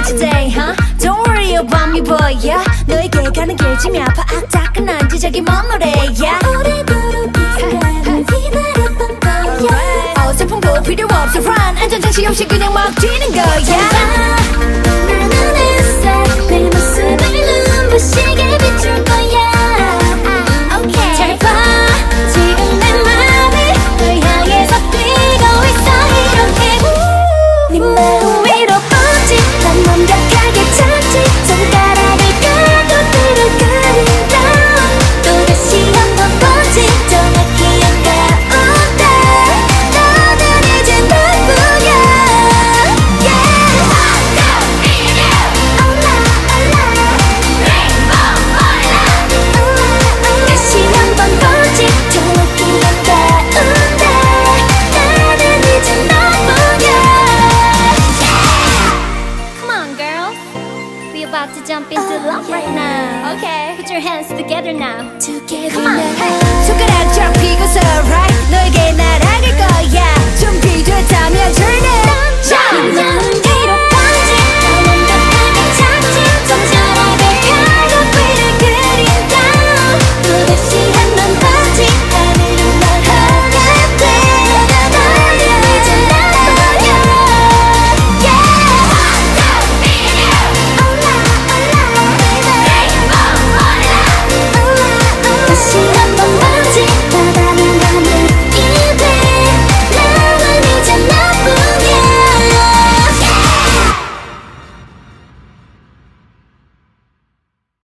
not today, huh? Don't worry about me, boy, yeah. 너에게 가는 길짐이 아파 따끈한 지적이 먼 노래, yeah. 오래도록 이상한 기다렸던 거야. 어설픈 거 필요 없어, run. 안전장치 없이 그냥 막 뛰는 거야. Yeah. we about to jump into love oh, yeah. right now. Okay. Put your hands together now. Together Come on. Now. Hey.